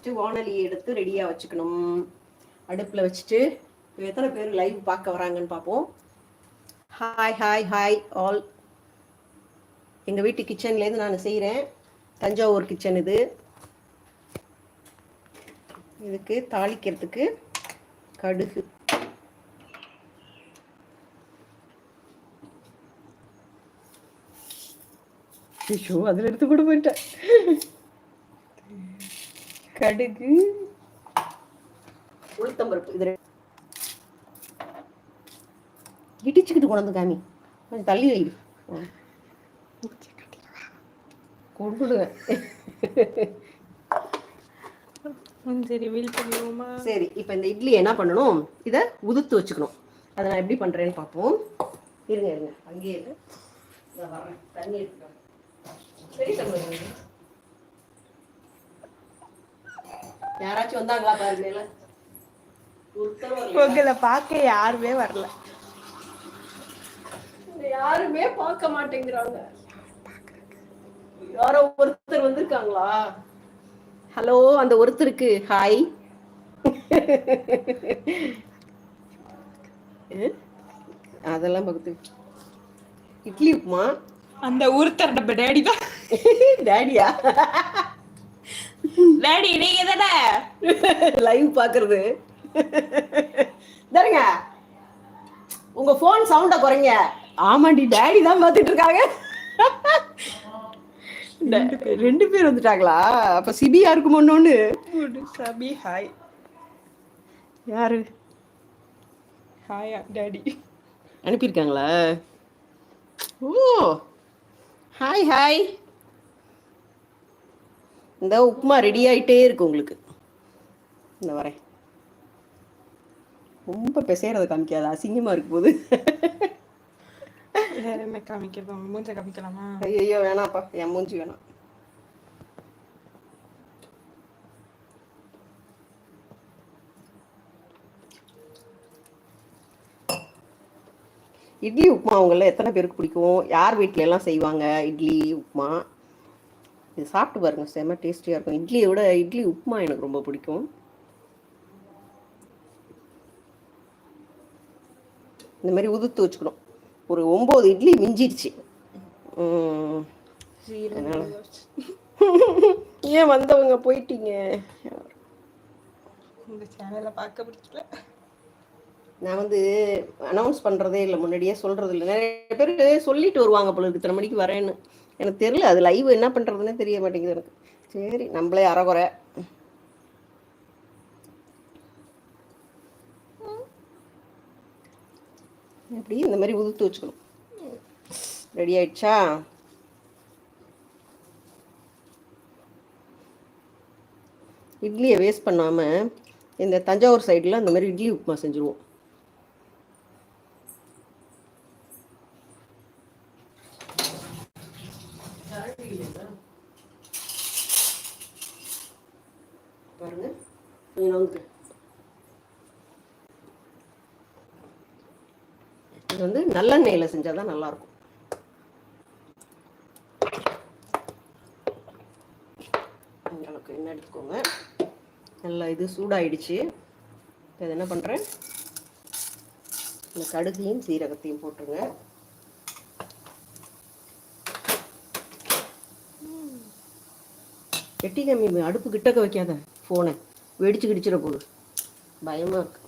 First வானொலி எடுத்து ரெடியாக வச்சுக்கணும். அடுப்பில் வச்சுட்டு எத்தனை பேர் லைவ் பார்க்க வராங்கன்னு பார்ப்போம். ஹாய் ஹாய் ஹாய் ஆல் எங்கள் வீட்டு கிச்சன்லேருந்து நான் செய்கிறேன் தஞ்சாவூர் கிச்சன் இது. இதுக்கு தாளிக்கிறதுக்கு கடுகு. ஐயோ அதில் எடுத்து கூட போயிட்டேன். கடுகு. உளுத்தம்பருப்பு. இது இடிச்சுக்கிட்டு கொண்டு வந்து காமி. கொஞ்சம் தள்ளி வை. ம். கொடுத்துடுவேன் சரி வீல் பண்ணுவோமா சரி இப்போ இந்த இட்லி என்ன பண்ணணும்? இதை உதுத்து வச்சுக்கணும். அதை நான் எப்படி பண்ணுறேன்னு பார்ப்போம். இருங்க இருங்க. அங்கேயே இரு. இதோ வர்றேன் தண்ணி எடுத்துக்கிறேன் சரி தம்பி யாராச்சும் வந்தாங்களா பாருங்க. உங்களை பார்க்க யாருமே வரல. யாருமே பார்க்க மாட்டேங்கிறாங்க. யாரோ ஒருத்தர் வந்திருக்காங்களா? ஹலோ அந்த ஒருத்தருக்கு. ஹாய் அதெல்லாம் பக்கத்து இட்லி உப்புமா? அந்த ஒருத்தர் நம்ம டேடி தான். டேடியா? டேடி நீங்க தானே லைவ் பாக்குறது. தருங்க உங்க போன் சவுண்ட குறைங்க. ஆமாண்டி டேடி தான் பார்த்துட்டு இருக்காங்க. டே- ரெண்டு பேர் வந்துட்டாங்களா? அப்ப சிபியா இருக்கும் ஒண்ணு சபி ஹாய் யாரு? ஹாய் டேடி அனுப்பியிருக்காங்களா? ஓ ஹாய் ஹாய் இந்த உப்புமா ரெடி ஆயிட்டே இருக்கு உங்களுக்கு. இந்த வரேன் ரொம்ப பெசையறத காமிக்காது அசிங்கமா இருக்கு போது. என்ன காமிக்கிறது? மூஞ்ச காமிக்கலாமா? ஐயோ வேணாப்பா என் மூஞ்சி வேணாம். இட்லி உப்புமா அவங்கள எத்தனை பேருக்கு பிடிக்கும்? யார் வீட்ல எல்லாம் செய்வாங்க இட்லி உப்புமா? இது சாப்பிட்டு பாருங்க செம்ம டேஸ்டியாக இருக்கும். இட்லியை விட இட்லி உப்புமா எனக்கு ரொம்ப பிடிக்கும். இந்த மாதிரி உதுத்து வச்சுக்கணும். ஒரு ஒம்பது இட்லி மிஞ்சிடுச்சு ஏன் வந்தவங்க போயிட்டீங்க? இந்த சேனலை பார்க்க பிடிக்கல. நான் வந்து அனௌன்ஸ் பண்ணுறதே இல்லை முன்னாடியே சொல்கிறது இல்லை. நிறைய பேர் சொல்லிட்டு வருவாங்க போல இருக்கு இத்தனை மணிக்கு வரேன்னு. எனக்கு தெரியல அது லைவ் என்ன பண்ணுறதுன்னே தெரிய மாட்டேங்குது எனக்கு. சரி நம்மளே அறகுறை. எப்படி இந்த மாதிரி உதுத்து வச்சுக்கணும்? ரெடி ஆயிடுச்சா? இட்லியை வேஸ்ட் பண்ணாமல் இந்த தஞ்சாவூர் சைடில் அந்த மாதிரி இட்லி உப்புமா செஞ்சுருவோம் பாருங்க நீங்க வந்து இது வந்து நல்லெண்ணெயில் செஞ்சால் தான் நல்லாயிருக்கும். அளவுக்கு எண்ணெய் எடுத்துக்கோங்க. நல்லா இது சூடாயிடுச்சு. இப்போ இது என்ன பண்ணுறேன் இந்த கடுகையும் சீரகத்தையும் போட்டுருங்க. எட்டி கம்மி அடுப்பு கிட்டக்க வைக்காத ஃபோனை. வெடிச்சு கிடிச்சிட போகுது. பயமாக இருக்கு.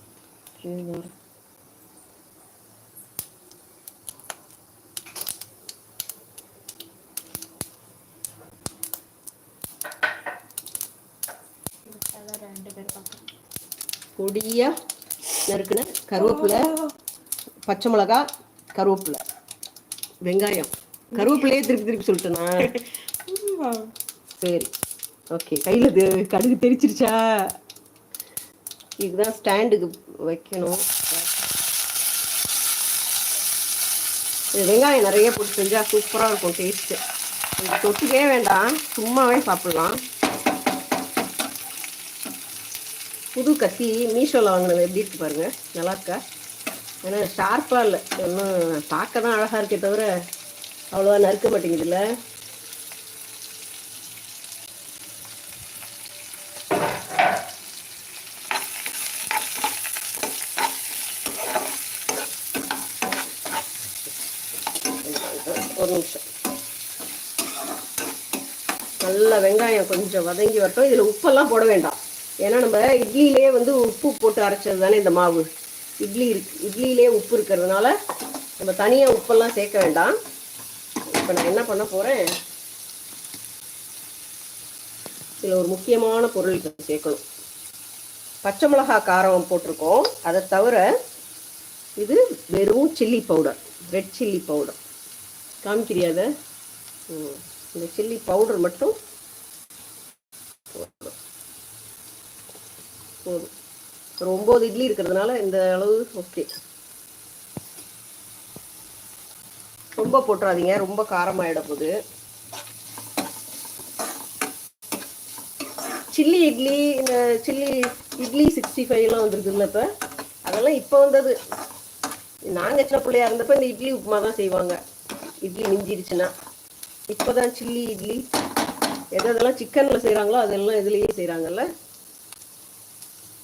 பொடியா நறுக்குன கருவேப்பிலை பச்சை மிளகா கருவேப்பிலை. வெங்காயம். கருவேப்பிலையே திருப்பி திருப்பி சொல்லிட்டேனா? சரி. ஓகே. கையில் கடுகு தெரிச்சிருச்சா? இதுதான் ஸ்டாண்டுக்கு வைக்கணும். வெங்காயம் நிறைய போட்டு செஞ்சால் சூப்பராக இருக்கும் டேஸ்ட்டு இது வேண்டாம். சும்மாவே சாப்பிட்லாம். புது கத்தி மீஷோவில் வாங்கினது எப்படி இருக்கு பாருங்கள் நல்லா இருக்கா? ஏன்னா ஷார்ப்பாக இல்லை. ஒன்றும் பார்க்க தான் அழகாக இருக்கே தவிர அவ்வளோவா நறுக்க மாட்டேங்குதுல்ல. நிமிஷம் நல்லா வெங்காயம் கொஞ்சம் வதங்கி வரட்டும். இதில் உப்பெல்லாம் போட வேண்டாம். ஏன்னா நம்ம இட்லியிலே வந்து உப்பு போட்டு அரைச்சது தானே இந்த மாவு. இட்லி இருக்கு இட்லியிலே உப்பு இருக்கிறதுனால நம்ம தனியாக உப்பெல்லாம் சேர்க்க வேண்டாம். இப்போ நான் என்ன பண்ண போகிறேன் இதில் ஒரு முக்கியமான பொருள் சேர்க்கணும். பச்சை மிளகா காரம் போட்டிருக்கோம். அதை தவிர இது வெறும் chilli powder red chilli powder காமிக்கிறியா அதை? ம். இந்த சில்லி பவுடர் மட்டும் போதும். போதும். ஒரு ஒம்பது இட்லி இருக்கிறதுனால இந்த அளவு ஓகே. ரொம்ப போட்டுறாதீங்க ரொம்ப காரமாயிட போகுது. சில்லி இட்லி இந்த சில்லி இட்லி சிக்ஸ்டி ஃபைவ்லாம் வந்துருக்குல்ல இப்போ. அதெல்லாம் இப்போ வந்தது. நாங்கள் சின்ன பிள்ளையா இருந்தப்போ இந்த இட்லி உப்புமா தான் செய்வாங்க. இட்லி மிஞ்சிருச்சுன்னா. இப்போதான் சில்லி இட்லி. எது எதெல்லாம் சிக்கனில் செய்கிறாங்களோ அதெல்லாம் இதுலேயே செய்கிறாங்கல்ல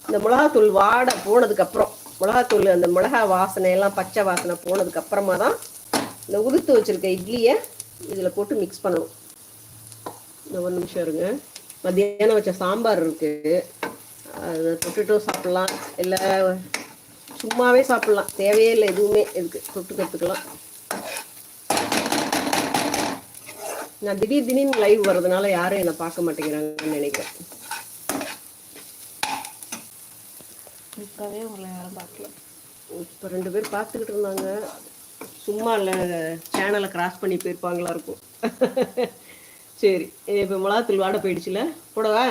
இந்த மிளகாத்தூள் வாட போனதுக்கப்புறம் மிளகாத்தூள் அந்த மிளகா வாசனை எல்லாம் பச்சை வாசனை போனதுக்கப்புறமா தான் இந்த உதுத்து வச்சிருக்க இட்லியை இதில் போட்டு மிக்ஸ் பண்ணணும். இந்த ஒரு நிமிஷம் இருங்க. மத்தியானம் வச்ச சாம்பார் இருக்குது அதை தொட்டுட்டும் சாப்பிட்லாம். இல்லை சும்மாவே சாப்பிட்லாம். தேவையே இல்லை எதுவுமே. இதுக்கு தொட்டுக்கிறதுக்கெல்லாம். நான் திடீர் திடீர்னு லைவ் வர்றதுனால யாரும் என்னை பார்க்க மாட்டேங்கிறாங்கன்னு நினைக்கிறேன். இப்போவே உங்களை யாரும் பார்க்கல. இப்போ ரெண்டு பேர் பார்த்துக்கிட்டு இருந்தாங்க. சும்மா இல்லை சேனலை கிராஸ் பண்ணி போயிருப்பாங்களா இருக்கும். சரி இப்போ மிளகாத்தூள் வாட போயிடுச்சுல? போடவா?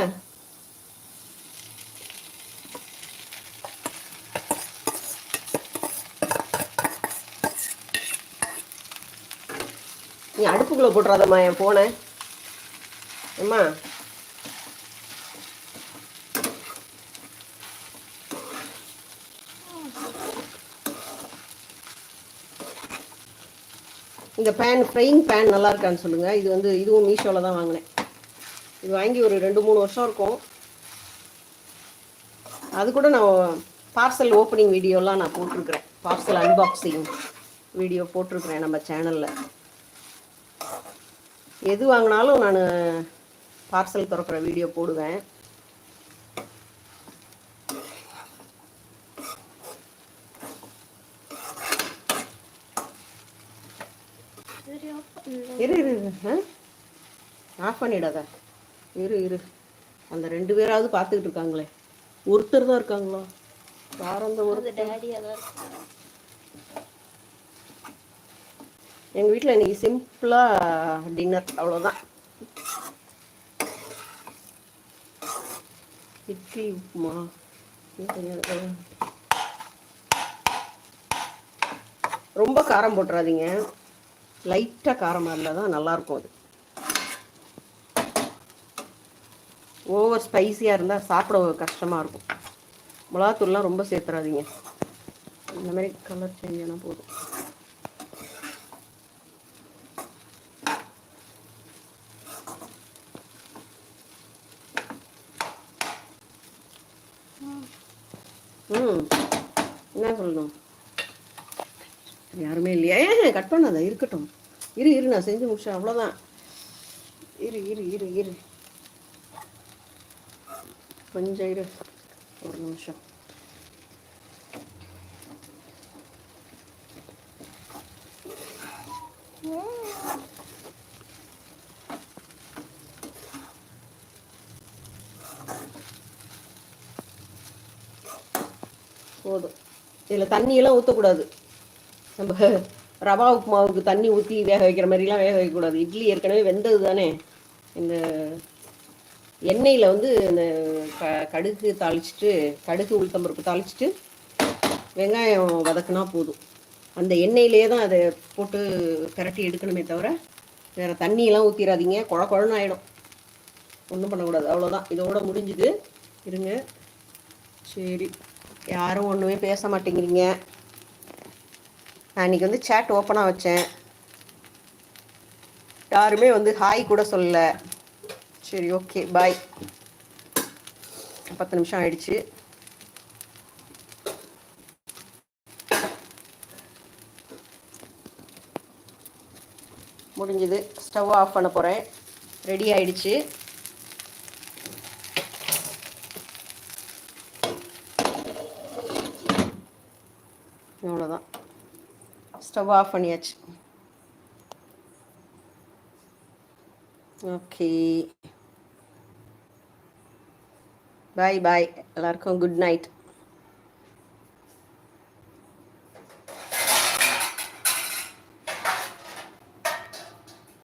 நீ அடுப்புக்குள்ளே போட்டுறாதம்மா என் போனை அம்மா. இந்த பேன் ஃப்ரைங் பேன் நல்லா இருக்கான்னு சொல்லுங்கள் இது வந்து இதுவும் மீஷோவில் தான் வாங்கினேன். இது வாங்கி ஒரு ரெண்டு மூணு வருஷம் இருக்கும். அது கூட நான் பார்சல் ஓப்பனிங் வீடியோலாம் நான் போட்டிருக்கிறேன். பார்சல் அன்பாக்சிங் வீடியோ போட்டிருக்கிறேன் நம்ம சேனலில் எது வாங்கினாலும் நான் பார்சல் திறக்கிற வீடியோ போடுவேன். இரு இரு ஆஃப் பண்ணிடாத. இரு இரு. அந்த ரெண்டு பேராவது பார்த்துக்கிட்டு இருக்காங்களே. ஒருத்தர் தான் இருக்காங்களா? யார் அந்த ஒரு டேடி அதான் எங்கள் வீட்டில் இன்னைக்கு சிம்பிளாக டின்னர் அவ்வளோதான் இட்லி உப்புமா. ரொம்ப காரம் போட்டுறாதீங்க. லைட்டாக காரமாக இருந்தால் தான் நல்லாயிருக்கும் அது. ஓவர் ஸ்பைசியாக இருந்தால் சாப்பிட கஷ்டமாக இருக்கும். மிளகாத்தூள்லாம் ரொம்ப சேர்த்துறாதீங்க. இந்த மாதிரி கலர் சேஞ்ச் ஆனால் போதும். ம். என்ன சொல்லணும்? யாருமே இல்லையா? ஏன் கட் பண்ணாத? இருக்கட்டும். இரு இரு நான் செஞ்சு முடிச்சேன் அவ்வளோதான் இரு இரு இரு இரு. கொஞ்சம் இரு. ஒரு நிமிஷம் போதும் இதில் தண்ணியெல்லாம் ஊற்றக்கூடாது நம்ம ரவா உப்புமாவுக்கு தண்ணி ஊற்றி வேக வைக்கிற மாதிரிலாம் வேக வைக்கக்கூடாது. இட்லி ஏற்கனவே வெந்தது தானே. இந்த எண்ணெயில் வந்து இந்த க கடுகு தாளிச்சிட்டு கடுகு உளுத்தம்பருப்பு தாளிச்சிட்டு வெங்காயம் வதக்குனா போதும். அந்த எண்ணெயிலே தான் அதை போட்டு பிரட்டி எடுக்கணுமே தவிர வேறு தண்ணியெல்லாம் ஊற்றிடாதீங்க குழ குழன்னு ஆகிடும் ஒன்றும் பண்ணக்கூடாது. அவ்வளோதான் இதோட முடிஞ்சுது. இருங்க. சரி. யாரும் ஒன்றுமே பேச மாட்டேங்கிறீங்க. நான் இன்னைக்கு வந்து சேட் ஓப்பனாக வச்சேன். யாருமே வந்து ஹாய் கூட சொல்லல. சரி ஓகே பாய் பத்து நிமிஷம் ஆயிடுச்சு. முடிஞ்சுது. ஸ்டவ் ஆஃப் பண்ண போகிறேன் ரெடி ஆயிடுச்சு. அவ்வளோதான் ஸ்டவ் ஆஃப் பண்ணியாச்சு. ஓகே பாய் பாய் எல்லாருக்கும் குட் நைட்